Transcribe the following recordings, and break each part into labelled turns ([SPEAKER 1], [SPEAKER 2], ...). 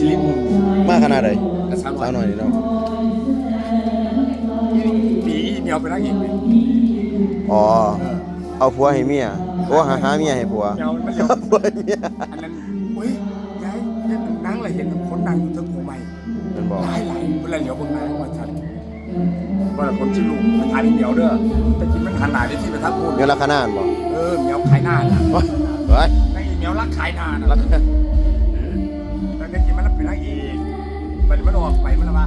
[SPEAKER 1] สิริน
[SPEAKER 2] มากขนาดไหน
[SPEAKER 1] กระสาว
[SPEAKER 2] สาวห
[SPEAKER 1] ห
[SPEAKER 2] น่
[SPEAKER 1] น่
[SPEAKER 2] อ
[SPEAKER 1] อยย
[SPEAKER 2] นี่เนาะ
[SPEAKER 1] ปีเดียวไปนักเอกเลย
[SPEAKER 2] อ๋อเอาผัวให้เมียโอ้หาหาเมียให้ผัว
[SPEAKER 1] เดียวมันเดียว
[SPEAKER 2] ผัวให้เมีย
[SPEAKER 1] อันนั้นเฮ้ยยายเล่นหนังอะไรเห็นคนดังอยู่ทั้งหัวใหม่
[SPEAKER 2] มันบอก
[SPEAKER 1] หลายหลายเวลาเหลียวบนหน้าว่าชัดว่าคนชื่อลุงมาทานเดียวเด้อแต่กินมันหันหน้าได้ที่ไปทักพูด
[SPEAKER 2] เงินราคาหน้าบ่
[SPEAKER 1] เออเหมียวขายหน้าน่ะ
[SPEAKER 2] เฮ้ยเฮ้ย
[SPEAKER 1] นั่งอีเหมียวรักขายหน้าน่ะ
[SPEAKER 2] ราคา
[SPEAKER 1] แล้วก็ กินมันแล้วเป็นนักเอกมันมันออกไปมันละว่า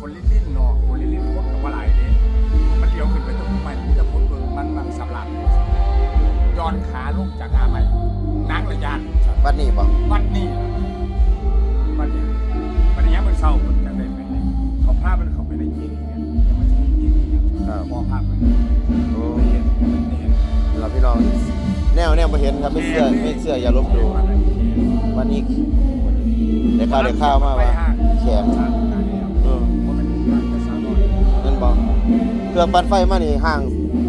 [SPEAKER 1] คนลิ้นลิ้นเนาะคนลิ้นลิ้นคนกับว่าหลายเด้มันเลี้ยวขึ้นไปตรงหัวใหม่มันจะพ้นเบิ่งมันมันสำลักย้อนขาลงจากอาใหม่นังระยาน
[SPEAKER 2] บัดนี้บ่
[SPEAKER 1] วัดนี่ล่วัดนี่วันนี้มันเศร้ามันจะได้ไปไหนเขาพามันเข้าไปในยิงเนี่ยยังม่ใช่ยิงเนี่ยมองภาพมัน
[SPEAKER 2] โอ้
[SPEAKER 1] เห็นเห็น
[SPEAKER 2] เราพี่น้องแนวแนวบ่เห็นครับไม่เชื่อไม่เชื่ออย่าลบหลู่วันนี้ ได้ข่าวได้ข่าวมาว่าแข็งเออนั่นบ่เครื่องปั่นไฟมานี่ห่าง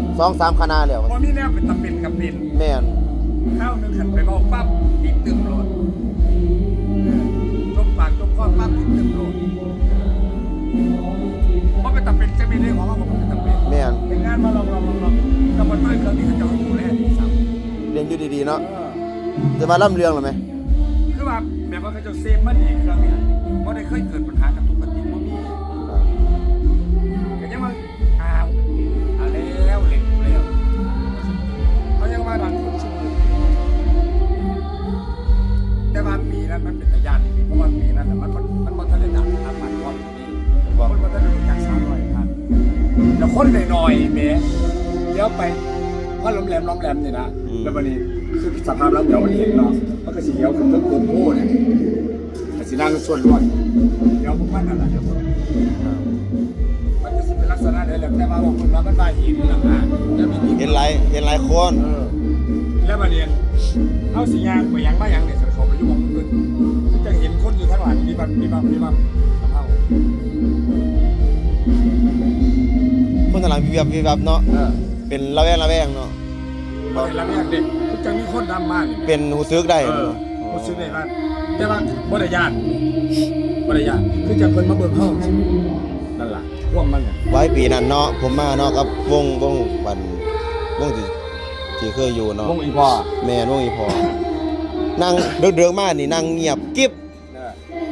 [SPEAKER 2] 2-3คณะแล้ว
[SPEAKER 1] พอมีแนวเป็นตะเป็นกับเป็น
[SPEAKER 2] แม่น
[SPEAKER 1] ข้าวหนึ่งขันไปบอกปั๊บติดตึมโหลดจมปากจมคอปั๊บติดตึมโหลดเพราะเป็นตะเป็นจะไม่ได้ของว่าผมเป็นตะเป็น
[SPEAKER 2] แม่น
[SPEAKER 1] เป็นงานมาลองลองลองลองกับมันด้วยเครื่องนี้เขาจะเอาดูแลที่สาม
[SPEAKER 2] เรียนอยู่ดีๆเนาะ
[SPEAKER 1] เออ
[SPEAKER 2] จะมาล่ำเรื่องหรือไหม
[SPEAKER 1] คือว่าแบบว่าเขาจะเซฟมันอีกเครื่องเนี่ยเพราะได้เคยเกิดปัญหากับทุกปฏิมันมีก็ยังว่าอ้าวเอาแล้วเหล็กแล้วเขายังมาดันคนชื่อแต่ว่าปีนั้นมันเป็นตะยานนี่เพราะว่าปีนั้นน่ะมันมันมันมันทะเลดับทางมันก่อนนี่คนมันทะเลรู้จักสาวน้อยครับแล้วคนหน่อยๆแหมเดี๋ยวไปพราล้มแหลมล้มแหลมนี่นะแล้ววันนี้ คือสภาพแล้วเดี๋ยวมันเห็นเนาะมันก็สีเขียวคือต้นโกโก้เนี่ยแต่สีนางส่วนรวดเดี๋ยวพวกมันอะไรเดี๋ยวพวกมันจะเป็นลักษณะไหนแหละแต่ว่าพวกมันว่ามันมาหินหลังอะแล้วมีหิน
[SPEAKER 2] เห็นหลายเห็นหลายคน
[SPEAKER 1] เออแล้วมาเรียนเอาสียางไปยังมายังเนี่ยเขาไปยุ่งมันเกินจะเห็นคนอยู่ข้างหลังมีบัตมีบัตมีบัตเอา
[SPEAKER 2] คนทางหลังวิบวับวิบวับเนาะ
[SPEAKER 1] เออ
[SPEAKER 2] เป็นระแวงระแวงเนาะ
[SPEAKER 1] พอเห็นแล้วเนี่ยเด็ก จะมีคนดำมาก
[SPEAKER 2] เป็นหูซึกได้
[SPEAKER 1] เออผมซื้อได้ว่าแต่ว่าบริยานบริยานคือจะเพิ่นมาเบิ่งห้องนั่นล่ะร่วมมันเนี่ย
[SPEAKER 2] ไว้ปีนั้นเนาะผมมาเนาะกับวงวงบันวงที่ที่เคยอยู่เนาะ
[SPEAKER 1] วงอีพ่อ
[SPEAKER 2] แม่นวงอีพอนั่งเดือดๆมานี่นั่งเงียบกิ๊บ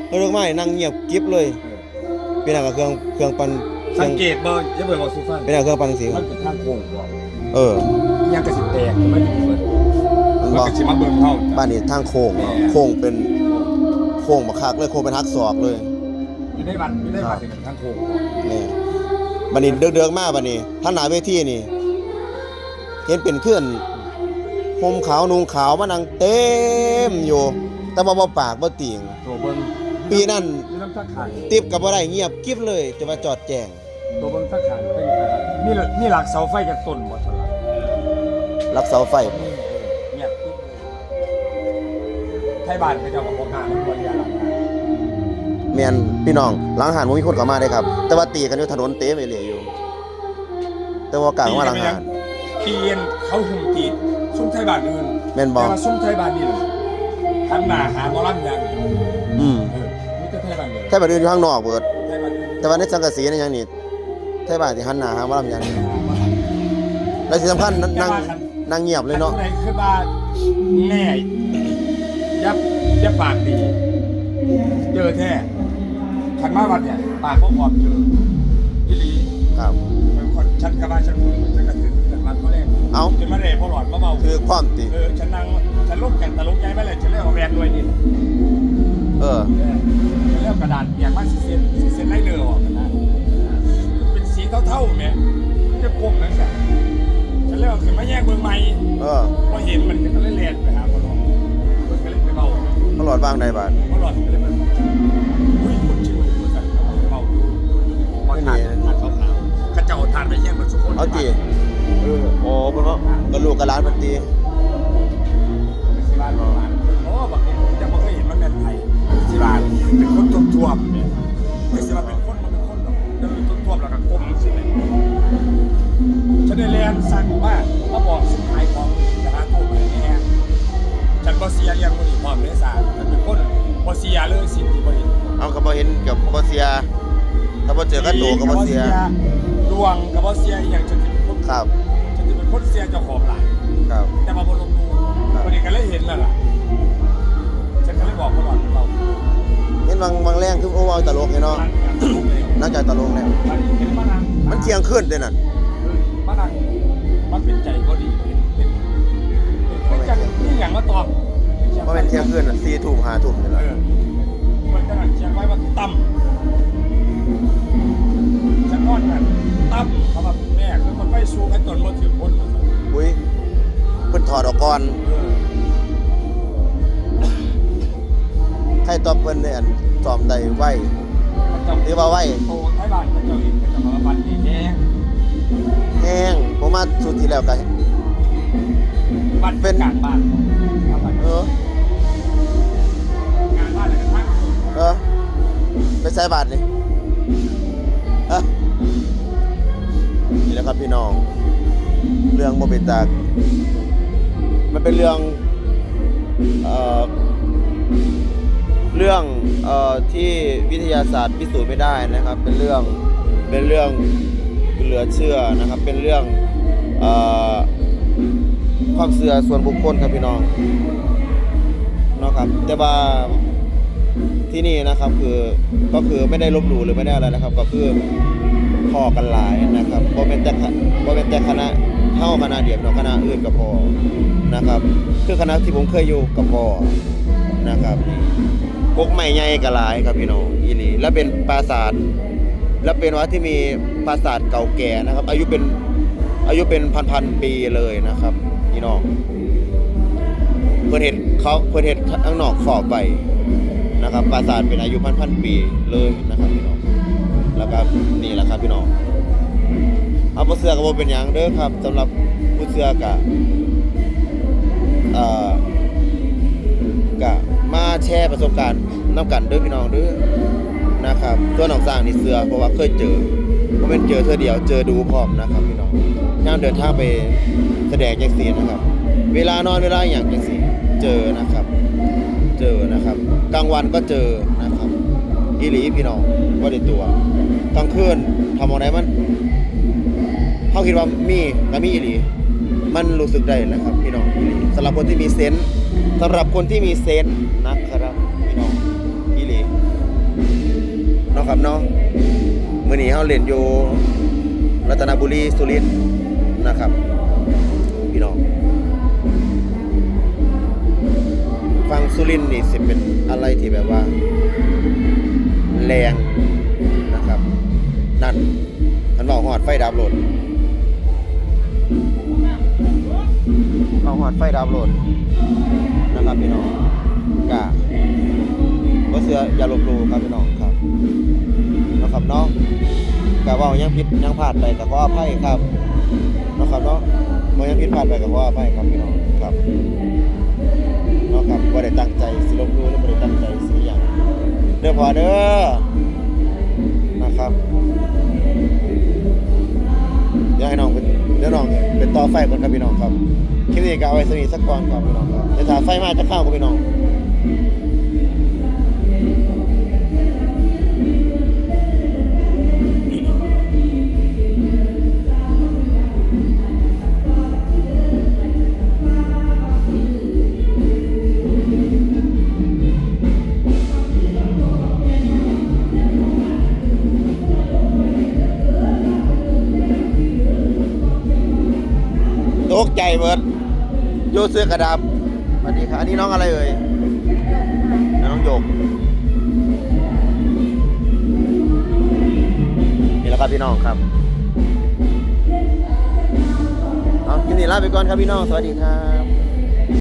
[SPEAKER 1] เออ
[SPEAKER 2] เดือดๆมานี่นั่งเงียบกิ๊บเลยเป็นอะไรกับเครื่องเครื่องปั่นเครื่
[SPEAKER 1] สั
[SPEAKER 2] อง
[SPEAKER 1] งเกตเบิ่งอย่าเบิ่งเอาซูฟัน
[SPEAKER 2] เป็นอะไรเครื่องปั่นสีค
[SPEAKER 1] มั
[SPEAKER 2] รับ
[SPEAKER 1] นเป็นทางโค้งบ่
[SPEAKER 2] เออ
[SPEAKER 1] ยังกระสิแตกไม่ได้เปิด
[SPEAKER 2] มัน
[SPEAKER 1] มัน
[SPEAKER 2] บอก
[SPEAKER 1] ก็สิมาเบิ่งเฮา
[SPEAKER 2] บ้านนี้ทางโค้งเนาะโค้งเป็นโค้งบักคักเลยโค้งเป็นฮักศอกเลย
[SPEAKER 1] อยู่ในบัตรอยู่ในบัตรเป็นทางโค้ง
[SPEAKER 2] นี่บันนี้เดือกๆมาบันนี้ท่านหนาเวทีนี่ เห็นเป็นเพื่อนห่มขาวนุงขาวมานั่งเต็มอยู่ แต่ว่าบ่ปากบ่ติง
[SPEAKER 1] ตัวเบิ่ง
[SPEAKER 2] ปีนั้น
[SPEAKER 1] มีน้ำตาขาย
[SPEAKER 2] ติบกับบ่ได้เงียบกิ๊บเลยจะมาจอดแจง
[SPEAKER 1] ตัวเบิ่งตาขายเป็นนี่นี่หลักเสาไฟจากต้นบ่เท่าไหร่
[SPEAKER 2] รับเสาไฟ
[SPEAKER 1] ไทยบ้านเขาเจ้าก็บ่กล้ามันบ่ยาหลัง
[SPEAKER 2] แม่นพี่น้องหลังหานบ่มีคนเข้ามาได้ครับ แต่ว่าตีกันอยู่ถนนเต็มไปเลยอยู่ แต่ว่ากลางว่าหลังหาน
[SPEAKER 1] ตีนเขาหุ่มตีนซุ้มไทยบ้านอื่น
[SPEAKER 2] แม่นบ่
[SPEAKER 1] แต่ว่าซุ้มไทยบ้านนี่ล่ะหันหน้าหาหมอลำอย่างเดียว
[SPEAKER 2] อืม
[SPEAKER 1] เออมีแต่ไทยบ้านเดียว
[SPEAKER 2] แค่บัดอื่นอยู่ข้างนอกเบิด
[SPEAKER 1] ไทยบ้านอื่น
[SPEAKER 2] แต่ว่าในสังกะสีนี่ยังนี่แท้บ้านที่หันหน้าหาว่าลำยันและที่สำคัญนั่งนั่งนั่งเงียบเลยเนาะ
[SPEAKER 1] แต่ผู้ใดคือว่าแน่ ยับยับปากดี เจอแท้ขันมาวัดเนี่ยปากพวกออกเจออีหลี
[SPEAKER 2] ครับ
[SPEAKER 1] เป็นคนชัดกระบาชันคุณชันกระถึงแต่มันก็แรก
[SPEAKER 2] เอ้า
[SPEAKER 1] จนมาเร่พอหลอดมาเบา
[SPEAKER 2] คือความติ
[SPEAKER 1] เออฉันนั่งฉันลุกจากตะลุกย้ายไปเลยฉันเรียกว่าแวนด้วยนี่
[SPEAKER 2] เออ
[SPEAKER 1] เออฉันเรียกกระดาษเปียกมาสิเซนสิเซนไล่เรือออกกันนะเป็นสีเท่าๆแม่มันจะกลมนั่นแหละฉันเรียกว่าคือมาแยกเมืองใหม่
[SPEAKER 2] เออ
[SPEAKER 1] พอเห็นมันก็เลยเลียนไปหาพ ด
[SPEAKER 2] วางได้บาท
[SPEAKER 1] พอหลอดก็เลยมันอุ้ยคนชื่อมันมันสั่นเบาพอทานทานขาวกระเจ้าทานไปแยกมันสุกคน
[SPEAKER 2] เอาตี
[SPEAKER 1] เออ
[SPEAKER 2] โอ้เพิ่นว่ากระลูกกระหลานมันตี
[SPEAKER 1] สิบาทประมาณโอ้ เซียเรียงมันอีกพร้อมเลยสารมันเป็นคนบอเซียเลยสิ่งที่บริ
[SPEAKER 2] เห็นกับบ่เสีย ถ้าบ่เจอก็โตกับบ่เสีย
[SPEAKER 1] ดวงกับบ่เสียอหย่างจะเป็นคน
[SPEAKER 2] ครับ
[SPEAKER 1] จะเป็นคนเสียเจ้าของหลาย
[SPEAKER 2] ครับ
[SPEAKER 1] แต่มาบนลงดู
[SPEAKER 2] ครับ
[SPEAKER 1] วันนี้ก็เลยเห็นแล้วล่ะฉันก็เลยบอกเขาหลอนเรา
[SPEAKER 2] เห็นบางบางแรงคือโอ้เอาตลกไงเนาะ
[SPEAKER 1] นั่งอย่างลุกเลย
[SPEAKER 2] นอกจากตลกแล้ว
[SPEAKER 1] มันเห็นมานั่ง
[SPEAKER 2] มันเที่ยงคืนเด้นั่น
[SPEAKER 1] มานั่งมันเป็นใจก็ดีเป็นเป็นเป็นจังนี่อย่างมาตอบ
[SPEAKER 2] บ่แม่นเที่ยงคืนน่ะ4ทุ่ม5ทุ่มนี่
[SPEAKER 1] เอ
[SPEAKER 2] ล่ะ
[SPEAKER 1] อ ไว้ว่าต่ำฉันนอนกันต่ำเขาแบบแม่คือมันไปสู้กันจนมาถึงพ้นแล้วสิ
[SPEAKER 2] อุ้ยเพิ่นถอดออกก่อน
[SPEAKER 1] เออ
[SPEAKER 2] ให้ตอบเพิ่นได้อันซ้อมได้ไว
[SPEAKER 1] มันจะ
[SPEAKER 2] หรือว่าไว
[SPEAKER 1] โตไทยบ้านมันจะเห็นมันจะมาบันนี่แดง
[SPEAKER 2] แห้งผมมาสุดที่แล้วก็
[SPEAKER 1] บันเป็นการบ้านครับบัด
[SPEAKER 2] เออ
[SPEAKER 1] ไป
[SPEAKER 2] ใส่บาทนี่ฮะนี่แหละครับพี่น้อง เรื่องโมเป็นตากมันเป็นเรื่องเอ่อเรื่องเอ่อที่วิทยาศาสตร์พิสูจน์ไม่ได้นะครับ เป็นเรื่องเป็นเรื่องเหลือเชื่อนะครับ เป็นเรื่องเอ่อความเสื่อส่วนบุคคลครับพี่น้องเนาะครับแต่ว่า ที่นี่นะครับคือก็คือไม่ได้ลบหลู่หรือไม่ได้อะไรนะครับ ก็คือพอกันหลายนะครับบ่เป็นแต่คณะบ่เป็นแต่คณะเท่าคณะเดียวเนาะคณะอื่นก็พอนะครับ คือคณะที่ผมเคยอยู่ก็พอนะครับนี่กกใหม่ใหญ่ก็หลายครับพี่น้องอีหลีและเป็นปราสาทและเป็นวัดที่มีปราสาทเก่าแก่นะครับ อายุเป็นอายุเป็นพันๆปีเลยนะครับพี่น้องเพื่อเห็นเขาเพื่อเห็นข้างนอกขอบไป นะครับปราสาทเป็นอายุพันพันปีเลยนะครับพี่น้องแล้วก็นี่แหละครับพี่น้องเอาผู้เสือกับโบเป็นอย่างเด้อครับสำหรับผู้เสือกะกะมาแชร์ประสบการณ์น้ำกันเด้อพี่น้องเด้อนะครับตัวหนองสร้างนี่เสือเพราะว่าเคยเจอเพราะเป็นเจอเธอเดียวเจอดูพร้อมนะครับพี่น้องย่างเดินทางไปแสดงจังสีนะครับ เวลานอนเวลาอย่างจังสีเจอนะครับ กลางวันก็เจอนะครับอีหลีพี่น้องว่าในตัวกลางคืนทำอะไรมันเขาคิดว่ามีก็มีอีหลี มันรู้สึกได้นะครับ พี่น้องอีหลีสำหรับคนที่มีเซนส์สำหรับคนที่มีเซนส์นะครับพี่น้องอีหลีนาะครับเนาะมื้อนี้เฮาเล่นอยู่รัตนบุรีสุรินทร์นะครับ พี่น้อง สุรินนี่สิเป็นอะไรที่แบบว่า แรงนะครับ นั่นมันบอกหอดไฟดับโหลดเอาหอดไฟดับโหลดนะครับพี่น้องกะก็เสืออย่าลบหลูครับพี่น้องครับนะครับเนาะกะว่ายังผิดยังพลาดไปกับขออภัยครับนะครับเนาะเมื่อยังผิดพลาดไปกับขออภัยครับพี่น้องครับ นาะครับบ่ได้ตั้งใจสิลบหลู่หรือบ่ได้ตั้งใจสิอย่างเด้อพอเด้อนะครับอยากให้น้องเป็นเดี๋ยวน้องเป็นต่อไฟก่อนครับพี่น้องครับคลิปนี้ก็เอาไว้สนิทสักก่อนครับพี่น้องครับเดี๋ยวถ้าไฟมาจะเข้ากับพี่น้อง ตกใจเบิดโยเสื้อกระดับสวัสดีครับอันนี้น้องอะไรเอ่ยน้องหยกนี่แหละครับพี่น้องครับเอาคลิปนี้ลาไปก่อนครับพี่น้อง สวัสดีครับ